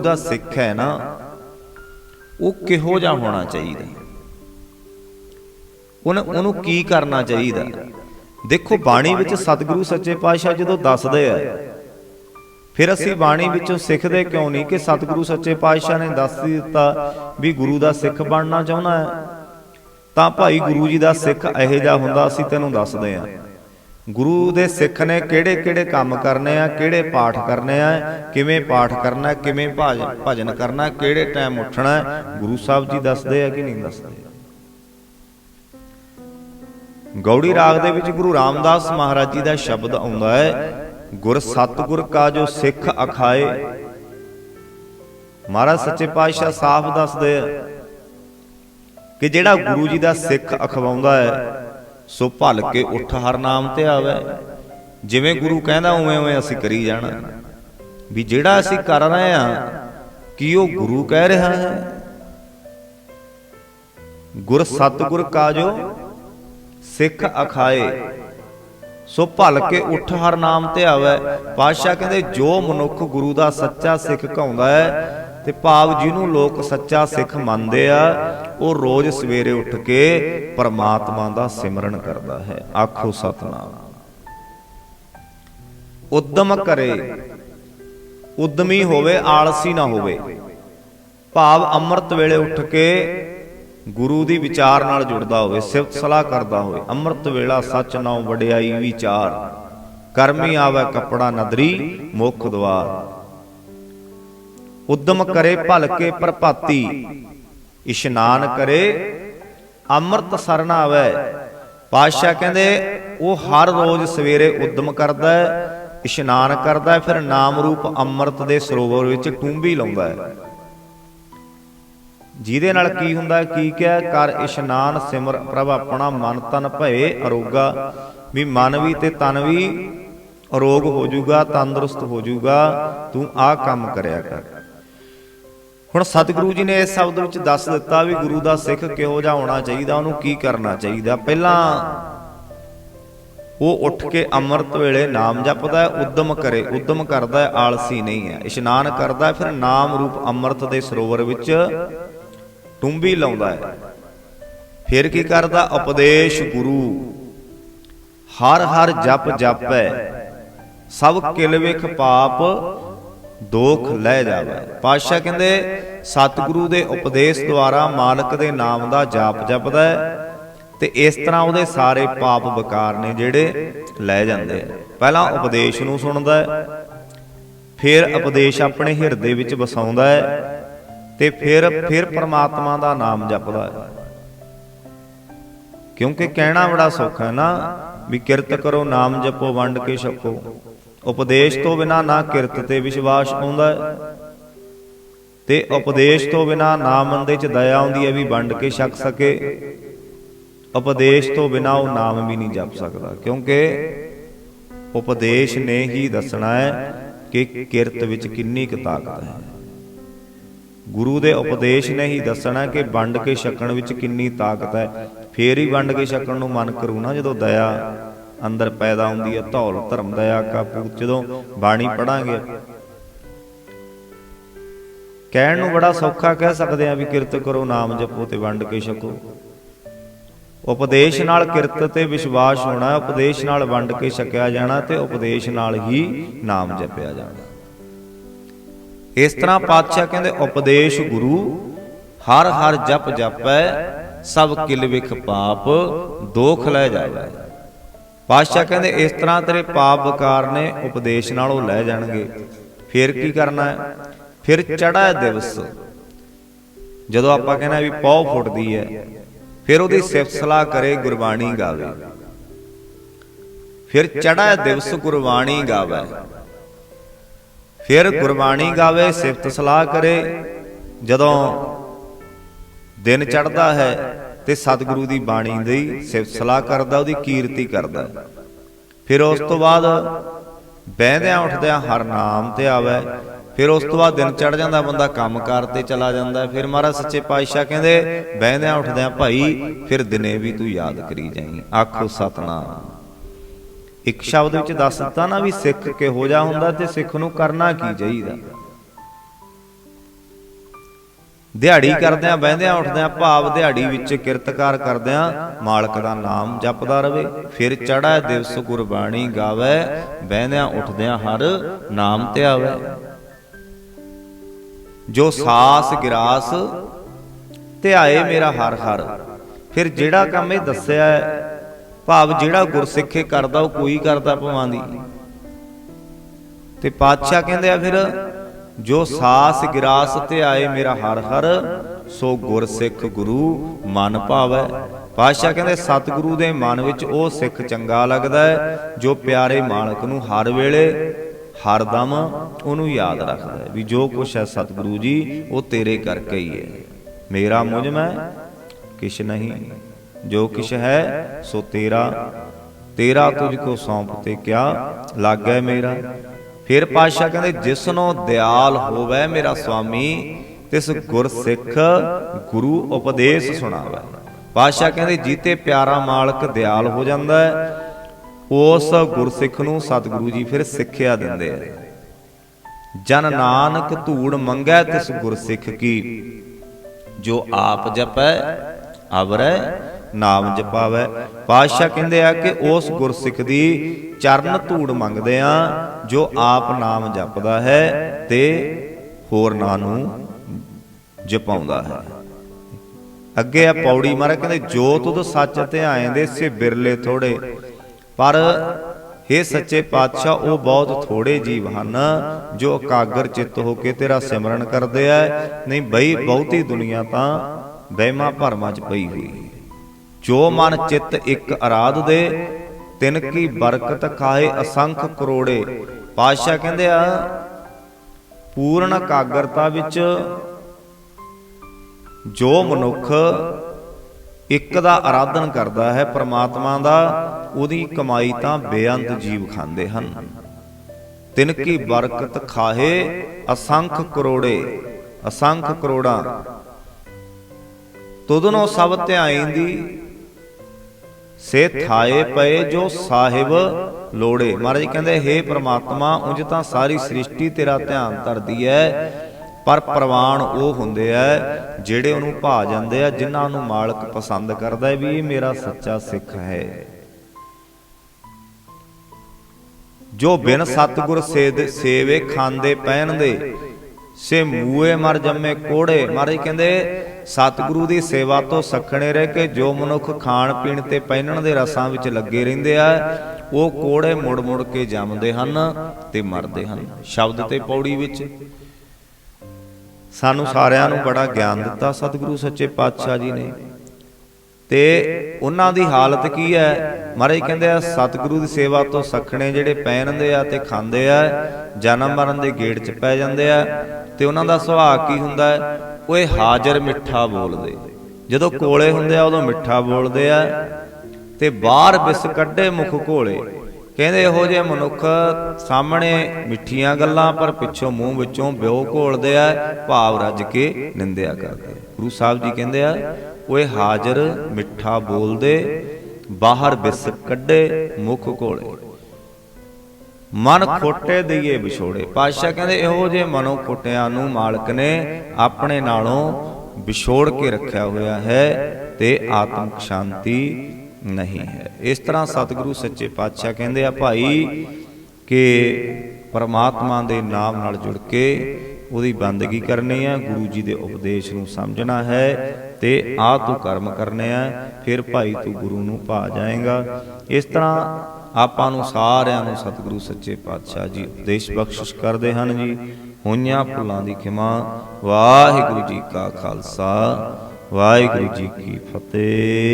ਦਾ ਸਿੱਖ ਹੈ ਨਾ, ਉਹ ਕਿਹੋ ਜਿਹਾ ਹੋਣਾ ਚਾਹੀਦਾ? ਉਹਨ ਉਹਨੂੰ ਕੀ ਕਰਨਾ ਚਾਹੀਦਾ? ਦੇਖੋ, ਬਾਣੀ ਵਿੱਚ ਸਤਿਗੁਰੂ ਸੱਚੇ ਪਾਤਸ਼ਾਹ ਜਦੋਂ ਦੱਸਦੇ ਆ, ਫਿਰ ਅਸੀਂ ਬਾਣੀ ਵਿੱਚੋਂ ਸਿੱਖਦੇ ਕਿਉਂ ਨਹੀਂ ਕਿ ਸਤਿਗੁਰੂ ਸੱਚੇ ਪਾਤਸ਼ਾਹ ਨੇ ਦੱਸ ਦਿੱਤਾ ਵੀ ਗੁਰੂ ਦਾ ਸਿੱਖ ਬਣਨਾ ਚਾਹੁੰਦਾ ਹੈ? ਤਾਂ ਭਾਈ ਗੁਰੂ ਜੀ ਦਾ ਸਿੱਖ ਇਹੋ ਜਿਹਾ ਹੁੰਦਾ, ਅਸੀਂ ਤੈਨੂੰ ਦੱਸਦੇ ਆ ਗੁਰੂ ਦੇ ਸਿੱਖ ਨੇ ਕਿਹੜੇ ਕਿਹੜੇ ਕੰਮ ਕਰਨੇ ਆ, ਕਿਹੜੇ ਪਾਠ ਕਰਨੇ ਆ, ਕਿਵੇਂ ਪਾਠ ਕਰਨਾ, ਕਿਵੇਂ ਭਾਜ- ਭਜਨ ਕਰਨਾ, ਕਿਹੜੇ ਟਾਈਮ ਉੱਠਣਾ, ਗੁਰੂ ਸਾਹਿਬ ਜੀ ਦੱਸਦੇ ਆ ਕਿ ਨਹੀਂ ਦੱਸਦੇ? ਗੌੜੀ ਰਾਗ ਦੇ ਵਿੱਚ ਗੁਰੂ ਰਾਮਦਾਸ ਮਹਾਰਾਜ ਜੀ ਦਾ ਸ਼ਬਦ ਆਉਂਦਾ ਹੈ, ਗੁਰ ਸਤਿਗੁਰ ਕਾ ਜੋ ਸਿੱਖ ਅਖਾਏ। ਮਹਾਰਾਜ ਸੱਚੇ ਪਾਤਸ਼ਾਹ ਸਾਫ਼ ਦੱਸਦੇ ਆ ਕਿ ਜਿਹੜਾ ਗੁਰੂ ਜੀ ਦਾ ਸਿੱਖ ਅਖਵਾਉਂਦਾ ਹੈ ਸੋ ਭਲ ਕੇ ਉੱਠ ਹਰ ਨਾਮ ਤੇ ਆਵੇ। ਜਿਵੇਂ ਗੁਰੂ ਕਹਿੰਦਾ ਉਵੇਂ ਉਵੇਂ ਅਸੀਂ ਕਰੀ ਜਾਣਾ। ਵੀ ਜਿਹੜਾ ਅਸੀਂ ਕਰ ਰਹੇ ਆ ਕੀ ਉਹ ਗੁਰੂ ਕਹਿ ਰਿਹਾ ਹੈ? ਗੁਰ ਸਤਿਗੁਰ ਕਾ ਜੋ ਸਿੱਖ ਅਖਾਏ। ਸੋ ਭਲ ਕੇ ਉੱਠ ਹਰ ਨਾਮ ਤੇ ਆਵੇ। ਪਾਤਸ਼ਾਹ ਕਹਿੰਦੇ ਜੋ ਮਨੁੱਖ ਗੁਰੂ ਦਾ ਸੱਚਾ ਸਿੱਖ ਕਹਾਉਂਦਾ ਹੈ ਤੇ ਭਾਵ ਜਿਹਨੂੰ ਲੋਕ ਸੱਚਾ ਸਿੱਖ ਮੰਨਦੇ ਆ, ਉਹ ਰੋਜ਼ ਸਵੇਰੇ ਉੱਠ ਕੇ ਪਰਮਾਤਮਾ ਦਾ ਸਿਮਰਨ ਕਰਦਾ ਹੈ। ਆਖੋ ਸਤਨਾਮ। ਉਦਮ ਕਰੇ। ਉਦਮੀ ਹੋਵੇ, ਆਲਸੀ ਨਾ ਹੋਵੇ। ਭਾਵ ਅੰਮ੍ਰਿਤ ਵੇਲੇ ਉੱਠ ਕੇ ਗੁਰੂ ਦੀ ਵਿਚਾਰ ਨਾਲ ਜੁੜਦਾ ਹੋਵੇ, ਸਿਫਤ ਸਲਾਹ ਕਰਦਾ ਹੋਵੇ, ਅੰਮ੍ਰਿਤ ਵੇਲਾ ਸੱਚ ਨਾਉ ਵਡਿਆਈ ਵਿਚਾਰ। ਕਰਮੀ ਆਵੇ ਕਪੜਾ ਨਦਰੀ, ਮੁਖ ਦਵਾਰ। ਉਦਮ ਕਰੇ ਭਲਕੇ ਪ੍ਰਭਾਤੀ। ਇਸ਼ਨਾਨ ਕਰੇ, ਅੰਮ੍ਰਿਤ ਸਰਨ ਆਵੇ। ਪਾਤਸ਼ਾਹ ਕਹਿੰਦੇ, ਉਹ ਹਰ ਰੋਜ਼ ਸਵੇਰੇ ਉਦਮ ਕਰਦਾ ਹੈ, ਇਸ਼ਨਾਨ ਕਰਦਾ ਹੈ, ਫਿਰ ਨਾਮ ਰੂਪ ਅੰਮ੍ਰਿਤ ਦੇ ਸਰੋਵਰ ਵਿੱਚ ਟੁੰਬੀ ਲਾਉਂਦਾ ਹੈ। ਜਿਹਦੇ ਨਾਲ ਕੀ ਹੁੰਦਾ, ਕੀ ਕਿਹਾ, ਕਰ ਇਸ਼ਨਾਨ ਸਿਮਰ ਪ੍ਰਭ ਆਪਣਾ ਮਨ ਤਨ ਭਏ ਅਰੋਗਾ। ਵੀ ਮਨ ਵੀ ਤੇ ਤਨ ਵੀ ਅਰੋਗ ਹੋ ਜਾਊਗਾ ਤੰਦਰੁਸਤ ਹੋ ਜਾਊਗਾ ਤੂੰ ਆਹ ਕੰਮ ਕਰਿਆ ਕਰ। ਹੁਣ ਸਤਿਗੁਰੂ ਜੀ ਨੇ ਇਸ ਸ਼ਬਦ ਵਿੱਚ ਦੱਸ ਦਿੱਤਾ ਵੀ ਗੁਰੂ ਦਾ ਸਿੱਖ ਕਿਹੋ ਜਿਹਾ ਹੋਣਾ ਚਾਹੀਦਾ, ਉਹਨੂੰ ਕੀ ਕਰਨਾ ਚਾਹੀਦਾ। ਪਹਿਲਾਂ ਉਹ ਉੱਠ ਕੇ ਅੰਮ੍ਰਿਤ ਵੇਲੇ ਨਾਮ ਜਪਦਾ ਹੈ, ਉਦਮ ਕਰੇ, ਉਦਮ ਕਰਦਾ ਹੈ, ਆਲਸੀ ਨਹੀਂ ਹੈ। ਇਸ਼ਨਾਨ ਕਰਦਾ ਫਿਰ ਨਾਮ ਰੂਪ ਅੰਮ੍ਰਿਤ ਦੇ ਸਰੋਵਰ ਵਿੱਚ ਟੁੰਬੀ ਲਾਉਂਦਾ ਹੈ। ਫਿਰ ਕੀ ਕਰਦਾ? ਉਪਦੇਸ਼ ਗੁਰੂ। ਹਰ ਹਰ ਜਪ ਜਪੈ। ਸਭ ਕਿਲ ਵਿਖ ਪਾਪ ਦੋਖ ਲੈ ਜਾਵੇ। ਪਾਤਸ਼ਾਹ ਕਹਿੰਦੇ, ਸਤਿਗੁਰੂ ਦੇ ਉਪਦੇਸ਼ ਦੁਆਰਾ ਮਾਲਕ ਦੇ ਨਾਮ ਦਾ ਜਾਪ ਜਪਦਾ ਹੈ ਤੇ ਇਸ ਤਰ੍ਹਾਂ ਉਹਦੇ ਸਾਰੇ ਪਾਪ ਵਿਕਾਰ ਨੇ ਜਿਹੜੇ ਲੈ ਜਾਂਦੇ ਆ। ਪਹਿਲਾਂ ਉਪਦੇਸ਼ ਨੂੰ ਸੁਣਦਾ ਫਿਰ ਉਪਦੇਸ਼ ਆਪਣੇ ਹਿਰਦੇ ਵਿੱਚ ਵਸਾਉਂਦਾ ਹੈ ਤੇ ਫਿਰ ਫਿਰ ਪ੍ਰਮਾਤਮਾ ਦਾ ਨਾਮ ਜਪਦਾ ਹੈ। ਕਿਉਂਕਿ ਕਹਿਣਾ ਬੜਾ ਸੌਖਾ ਹੈ ਨਾ, ਵੀ ਕਿਰਤ ਕਰੋ, ਨਾਮ ਜਪੋ, ਵੰਡ ਕੇ ਛਕੋ। ਉਪਦੇਸ਼ ਤੋਂ ਬਿਨਾ ਨਾ ਕਿਰਤ ਤੇ ਵਿਸ਼ਵਾਸ ਆਉਂਦਾ ਹੈ। ਤੇ ਉਪਦੇਸ਼ ਤੋਂ ਬਿਨਾ ਨਾ ਮੰਦੇ ਚ ਦਇਆ ਆਉਂਦੀ ਹੈ ਵੀ ਵੰਡ ਕੇ ਛਕ ਸਕੇ। ਉਪਦੇਸ਼ ਤੋਂ ਬਿਨਾ ਉਹ ਨਾਮ ਵੀ ਨਹੀਂ ਜਪ ਸਕਦਾ, ਕਿਉਂਕਿ ਉਪਦੇਸ਼ ਨੇ ਹੀ ਦੱਸਣਾ ਹੈ ਕਿ ਕਿਰਤ ਵਿੱਚ ਕਿੰਨੀ ਕੁ ਤਾਕਤ ਹੈ। ਗੁਰੂ ਦੇ ਉਪਦੇਸ਼ ਨੇ ਹੀ ਦੱਸਣਾ ਕਿ ਵੰਡ ਕੇ ਛਕਣ ਵਿੱਚ ਕਿੰਨੀ ਤਾਕਤ ਹੈ। ਫੇਰ ਹੀ ਵੰਡ ਕੇ ਛਕਣ ਨੂੰ ਮਨ ਕਰੂ ਨਾ ਜਦੋਂ ਦਇਆ ਅੰਦਰ ਪੈਦਾ ਹੁੰਦੀ ਹੈ, ਧੌਲ ਧਰਮ ਦਇਆ ਕਾ ਪੂਤ ਜਦੋਂ ਬਾਣੀ ਪੜਾਂਗੇ ਕਹਿਣ ਨੂੰ ਬੜਾ ਸੌਖਾ ਕਹਿ ਸਕਦੇ ਆ ਵੀ ਕਿਰਤ ਕਰੋ, ਨਾਮ ਜਪੋ ਤੇ ਵੰਡ ਕੇ ਛਕੋ। ਉਪਦੇਸ਼ ਨਾਲ ਕਿਰਤ ਤੇ ਵਿਸ਼ਵਾਸ ਹੋਣਾ, ਉਪਦੇਸ਼ ਨਾਲ ਵੰਡ ਕੇ ਛਕਿਆ ਜਾਣਾ ਤੇ ਉਪਦੇਸ਼ ਨਾਲ ਹੀ ਨਾਮ ਜਪਿਆ ਜਾਣਾ। ਇਸ ਤਰ੍ਹਾਂ ਪਾਤਸ਼ਾਹ ਕਹਿੰਦੇ, ਉਪਦੇਸ਼ ਗੁਰੂ, ਹਰ ਹਰ ਜਪ ਜਪੈ, ਸਭ ਕਿਲ ਵਿਖ ਪਾਪ, ਦੋਖ ਲੈ ਜਾਵੇ। ਪਾਤਸ਼ਾਹ ਕਹਿੰਦੇ, ਇਸ ਤਰ੍ਹਾਂ ਤੇਰੇ ਪਾਪ ਵਿਕਾਰ ਨੇ ਉਪਦੇਸ਼ ਨਾਲ ਉਹ ਲੈ ਜਾਣਗੇ। ਫਿਰ ਕੀ ਕਰਨਾ ਹੈ? ਫਿਰ ਚੜਾ ਦਿਵਸ। ਜਦੋਂ ਆਪਾਂ ਕਹਿੰਦੇ ਵੀ ਪੌ ਫੁੱਟਦੀ ਹੈ, ਫਿਰ ਉਹਦੀ ਸਿਫਤ ਸਲਾਹ ਕਰੇ, ਗੁਰਬਾਣੀ ਗਾਵੇ। ਫਿਰ ਚੜਾ ਦਿਵਸ ਗੁਰਬਾਣੀ ਗਾਵੇ। ਫਿਰ ਗੁਰਬਾਣੀ ਗਾਵੇ ਸਿਫਤ ਸਲਾਹ ਕਰੇ। ਜਦੋਂ ਦਿਨ ਚੜਦਾ ਹੈ ਤੇ ਸਤਿਗੁਰੂ ਦੀ ਬਾਣੀ ਦੀ ਸਿਫਤ ਕਰਦਾ, ਉਹਦੀ ਕੀਰਤੀ ਕਰਦਾ। ਫਿਰ ਉਸ ਤੋਂ ਬਾਅਦ ਬਹਿੰਦਿਆਂ ਉੱਠਦਿਆਂ ਹਰ ਨਾਮ ਤੇ ਆਵੇ। ਫਿਰ ਉਸ ਤੋਂ ਬਾਅਦ ਦਿਨ ਚੜ ਜਾਂਦਾ, ਬੰਦਾ ਕੰਮ ਕਾਰ ਤੇ ਚਲਾ ਜਾਂਦਾ। ਫਿਰ ਮਹਾਰਾਜ ਸੱਚੇ ਪਾਤਸ਼ਾਹ ਕਹਿੰਦੇ, ਬਹਿੰਦਿਆਂ ਉੱਠਦਿਆਂ ਭਾਈ, ਫਿਰ ਦਿਨੇ ਵੀ ਤੂੰ ਯਾਦ ਕਰੀ ਜਾਈਂ। ਆਖੋ, ਸਤਨਾਮ। ਇੱਕ ਸ਼ਬਦ ਵਿੱਚ ਦੱਸ ਦਿੱਤਾ ਨਾ ਵੀ ਸਿੱਖ ਕਿਹੋ ਜਿਹਾ ਹੁੰਦਾ ਤੇ ਸਿੱਖ ਨੂੰ ਕਰਨਾ ਕੀ ਚਾਹੀਦਾ। ਦਿਹਾੜੀ ਕਰਦਿਆਂ ਬਹਿੰਦਿਆਂ ਉੱਠਦਿਆਂ ਭਾਵ ਦਿਹਾੜੀ ਵਿੱਚ ਕਿਰਤਕਾਰ ਕਰਦਿਆਂ ਮਾਲਕ ਦਾ ਨਾਮ ਜਪਦਾ ਰਵੇ ਫਿਰ ਚੜ੍ਹੈ ਦਿਵਸ ਗੁਰਬਾਣੀ ਗਾਵੇ ਬਹਿੰਦਿਆਂ ਉੱਠਦਿਆਂ ਹਰ ਨਾਮ ਧਿਆਵੇ ਜੋ ਸਾਸ ਗਿਰਾਸ ਧਿਆਏ ਮੇਰਾ ਹਰ ਹਰ। ਫਿਰ ਜਿਹੜਾ ਕੰਮ ਇਹ ਦੱਸਿਆ ਹੈ, ਭਾਵ ਜਿਹੜਾ ਗੁਰਸਿੱਖੇ ਕਰਦਾ ਉਹ ਕੋਈ ਕਰਦਾ ਭਵਾਂ ਦੀ ਤੇ ਪਾਤਸ਼ਾਹ ਕਹਿੰਦੇ ਆ ਫਿਰ ਜੋ ਸਾਸ ਗਿਰਾਸ ਤੇ ਆਏ ਮੇਰਾ ਹਰ ਹਰ, ਸੋ ਗੁਰ ਸਿੱਖ ਗੁਰੂ ਮਨ ਭਾਵੈ। ਪਾਤਸ਼ਾਹ ਕਹਿੰਦੇ, ਸਤਿਗੁਰੂ ਦੇ ਮਨ ਵਿੱਚ ਉਹ ਸਿੱਖ ਚੰਗਾ ਲੱਗਦਾ ਹੈ, ਜੋ ਪਿਆਰੇ ਮਾਲਕ ਨੂੰ ਹਰ ਵੇਲੇ ਹਰਦਮ ਉਹਨੂੰ ਯਾਦ ਰੱਖਦਾ ਹੈ ਵੀ ਜੋ ਕੁਛ ਹੈ ਸਤਿਗੁਰੂ ਜੀ, ਉਹ ਤੇਰੇ ਕਰਕੇ ਹੀ ਹੈ। ਮੇਰਾ ਮੁਝ ਮੈਂ ਕਿਛ ਨਹੀਂ, ਜੋ ਕਿਛ ਹੈ, ਸੋ ਤੇਰਾ। ਤੇਰਾ ਤੁਝ ਕੋ ਸੌਂਪ ਤੇ ਕਿਆ ਲਾਗੈ ਮੇਰਾ? ਫਿਰ ਪਾਤਸ਼ਾਹ ਕਹਿੰਦੇ, ਜਿਸਨੋ ਦਿਆਲ ਹੋਵੇ ਮੇਰਾ ਸੁਆਮੀ ਤਿਸ ਗੁਰ ਸਿੱਖ ਗੁਰੂ ਉਪਦੇਸ਼ ਸੁਣਾਵੇ। ਪਾਤਸ਼ਾਹ ਕਹਿੰਦੇ, ਜੀਤੇ ਪਿਆਰਾ ਮਾਲਕ ਦਿਆਲ ਹੋ ਜਾਂਦਾ ਹੈ, ਉਸ ਗੁਰਸਿੱਖ ਨੂੰ ਸਤਿਗੁਰੂ ਜੀ ਫਿਰ ਸਿੱਖਿਆ ਦਿੰਦੇ ਆ। ਜਨ ਨਾਨਕ ਧੂੜ ਮੰਗੈ ਤਿਸ ਗੁਰਸਿੱਖ ਕੀ, ਜੋ ਆਪ ਜਪੈ, ਅਵਰੈ ਨਾਮ ਜਪਾਵੈ। ਪਾਤਸ਼ਾਹ ਕਹਿੰਦੇ ਆ ਕਿ ਉਸ ਗੁਰਸਿੱਖ ਦੀ ਚਰਨ ਧੂੜ ਮੰਗਦੇ ਆ, ਜੋ ਆਪ ਨਾਮ ਜਪਦਾ ਹੈ ਤੇ ਹੋਰ ਨਾਂ ਨੂੰ ਜਪਾਉਂਦਾ ਹੈ। ਅੱਗੇ ਆ ਪੌੜੀ ਮਾਰਾ ਕਹਿੰਦੇ, ਜੋ ਤੁਧ ਸੱਚ ਧਿਆਏਂਦੇ ਸੇ ਬਿਰਲੇ ਥੋੜੇ। ਪਰ हे ਸੱਚੇ ਪਾਤਸ਼ਾਹ, ਉਹ ਬਹੁਤ ਥੋੜੇ ਜੀਵ ਹਨ, ਜੋ ਇਕਾਗਰ ਚਿੱਤ ਹੋ ਕੇ ਤੇਰਾ ਸਿਮਰਨ ਕਰਦੇ ਆ ਨਹੀਂ ਬਈ, ਬਹੁਤੀ ਦੁਨੀਆ ਤਾਂ ਵਹਿਮਾਂ ਭਰਮਾਂ ਚ ਪਈ ਹੋਈ। ਜੋ ਮਨ ਚਿੱਤ ਇੱਕ ਅਰਾਧ ਦੇ, ਤਿਨ ਕੀ ਬਰਕਤ ਖਾਏ ਅਸੰਖ ਕਰੋੜੇ। ਪਾਤਸ਼ਾਹ ਕਹਿੰਦੇ ਆ, ਪੂਰਨ ਇਕਾਗਰਤਾ ਵਿੱਚ ਜੋ ਮਨੁੱਖ ਇੱਕ ਦਾ ਆਰਾਧਨ ਕਰਦਾ ਹੈ, ਪ੍ਰਮਾਤਮਾ ਦਾ, ਉਹਦੀ ਕਮਾਈ ਤਾਂ ਬੇਅੰਤ ਜੀਵ ਖਾਂਦੇ ਹਨ। ਤਿਨ ਕੀ ਬਰਕਤ ਖਾਹੇ ਅਸੰਖ ਕਰੋੜੇ, ਅਸੰਖ ਕਰੋੜਾਂ। ਤੁਧਨੋ ਸਭ ਧਿਆਈਂਦੀ ਸੇ ਥਾਏ ਪਏ ਜੋ ਸਾਹਿਬ ਲੋੜੇ। ਮਹਾਰਾਜ ਕਹਿੰਦੇ, ਹੇ ਪ੍ਰਮਾਤਮਾ, ਉਂਝ ਤਾਂ ਸਾਰੀ ਸ੍ਰਿਸ਼ਟੀ ਤੇਰਾ ਧਿਆਨ ਧਰਦੀ ਹੈ ਪਰ ਪ੍ਰਵਾਨ ਉਹ ਹੁੰਦੇ ਆ ਜਿਹੜੇ ਉਹਨੂੰ ਭਾ ਜਾਂਦੇ ਆ, ਜਿਨ੍ਹਾਂ ਨੂੰ ਮਾਲਕ ਪਸੰਦ ਕਰਦਾ ਹੈ ਵੀ ਇਹ ਮੇਰਾ ਸੱਚਾ ਸਿੱਖ ਹੈ। ਜੋ ਬਿਨ ਸਤਗੁਰ ਸੇਦ ਸੇਵੇ ਖਾਂਦੇ, ਪਹਿਨਦੇ, ਸੇ ਮੂਏ ਮਰ ਜੰਮੇ ਕੋੜੇ। ਮਹਾਰਾਜ ਕਹਿੰਦੇ ਸਤਿਗੁਰੂ ਦੀ ਸੇਵਾ ਤੋਂ ਸਖਣੇ ਰਹਿ ਕੇ ਜੋ ਮਨੁੱਖ ਖਾਣ ਪੀਣ ਤੇ ਪਹਿਨਣ ਦੇ ਰਸਾਂ ਵਿੱਚ ਲੱਗੇ ਰਹਿੰਦੇ ਆ, ਉਹ ਕੋੜੇ ਮੁੜ ਮੁੜ ਕੇ ਜੰਮਦੇ ਹਨ ਤੇ ਮਰਦੇ ਹਨ। ਸ਼ਬਦ ਤੇ ਪੌੜੀ ਵਿੱਚ ਸਾਨੂੰ ਸਾਰਿਆਂ ਨੂੰ ਬੜਾ ਗਿਆਨ ਦਿੱਤਾ ਸਤਿਗੁਰੂ ਸੱਚੇ ਪਾਤਸ਼ਾਹ ਜੀ ਨੇ। ਤੇ ਉਹਨਾਂ ਦੀ ਹਾਲਤ ਕੀ ਹੈ? ਮਹਾਰਾਜ ਕਹਿੰਦੇ ਆ, ਸਤਿਗੁਰੂ ਦੀ ਸੇਵਾ ਤੋਂ ਸਖਣੇ ਜਿਹੜੇ ਪਹਿਨਦੇ ਆ ਤੇ ਖਾਂਦੇ ਆ ਜਨਮ ਮਰਨ ਦੇ ਗੇੜ 'ਚ ਪੈ ਜਾਂਦੇ ਆ ਤੇ ਉਹਨਾਂ ਦਾ ਸੁਭਾਅ ਕੀ ਹੁੰਦਾ? ਹੈ ਉਹ ਇਹ ਹਾਜ਼ਰ ਮਿੱਠਾ ਬੋਲਦੇ। ਜਦੋਂ ਕੋਲੇ ਹੁੰਦੇ ਆ, ਉਦੋਂ ਮਿੱਠਾ ਬੋਲਦੇ ਆ ਤੇ ਬਾਹਰ ਬਿਸ ਕੱਢੇ ਮੁਖ ਘੋਲੇ। ਕਹਿੰਦੇ ਇਹੋ ਜਿਹੇ ਮਨੁੱਖ ਸਾਹਮਣੇ ਮਿੱਠੀਆਂ ਗੱਲਾਂ, ਪਰ ਪਿੱਛੋਂ ਮੂੰਹ ਵਿੱਚੋਂ ਬਿਓ ਘੋਲਦੇ ਆ, ਭਾਵ ਰੱਜ ਕੇ ਨਿੰਦਿਆ ਕਰਦੇ ਗੁਰੂ ਸਾਹਿਬ ਜੀ ਕਹਿੰਦੇ ਆ ਉਹ ਹਾਜ਼ਰ ਮਿੱਠਾ ਬੋਲਦੇ, ਬਾਹਰ ਬਿਸ ਕੱਢੇ ਮੁਖ ਘੋਲੇ ਮਨ ਖੋਟੇ ਦਈਏ ਵਿਛੋੜੇ। ਪਾਤਸ਼ਾਹ ਕਹਿੰਦੇ, ਇਹੋ ਜਿਹੇ ਮਨੋ ਖੋਟਿਆਂ ਨੂੰ ਮਾਲਕ ਨੇ ਆਪਣੇ ਨਾਲੋਂ ਵਿਛੋੜ ਕੇ ਰੱਖਿਆ ਹੋਇਆ ਹੈ ਤੇ ਆਤਮਿਕ ਸ਼ਾਂਤੀ ਨਹੀਂ ਹੈ। ਇਸ ਤਰ੍ਹਾਂ ਸਤਿਗੁਰੂ ਸੱਚੇ ਪਾਤਸ਼ਾਹ ਕਹਿੰਦੇ ਆ, ਭਾਈ, ਕਿ ਪਰਮਾਤਮਾ ਦੇ ਨਾਮ ਨਾਲ ਜੁੜ ਕੇ ਉਹਦੀ ਬੰਦਗੀ ਕਰਨੀ ਹੈ ਗੁਰੂ ਜੀ ਦੇ ਉਪਦੇਸ਼ ਨੂੰ ਸਮਝਣਾ ਹੈ ਤੇ ਆ ਤੂੰ ਕਰਮ ਕਰਨੇ ਆ, ਫਿਰ ਭਾਈ ਤੂੰ ਗੁਰੂ ਨੂੰ ਭਾ ਜਾਏਗਾ। ਇਸ ਤਰ੍ਹਾਂ ਆਪਾਂ ਨੂੰ ਸਾਰਿਆਂ ਨੂੰ ਸਤਿਗੁਰੂ ਸੱਚੇ ਪਾਤਸ਼ਾਹ ਜੀ ਉਪਦੇਸ਼ ਬਖਸ਼ਿਸ਼ ਕਰਦੇ ਹਨ ਜੀ। ਹੋਈਆਂ ਭੁੱਲਾਂ ਦੀ ਖਿਮਾ, ਵਾਹਿਗੁਰੂ ਜੀ ਕਾ ਖਾਲਸਾ, ਵਾਹਿਗੁਰੂ ਜੀ ਕੀ ਫਤਿਹ।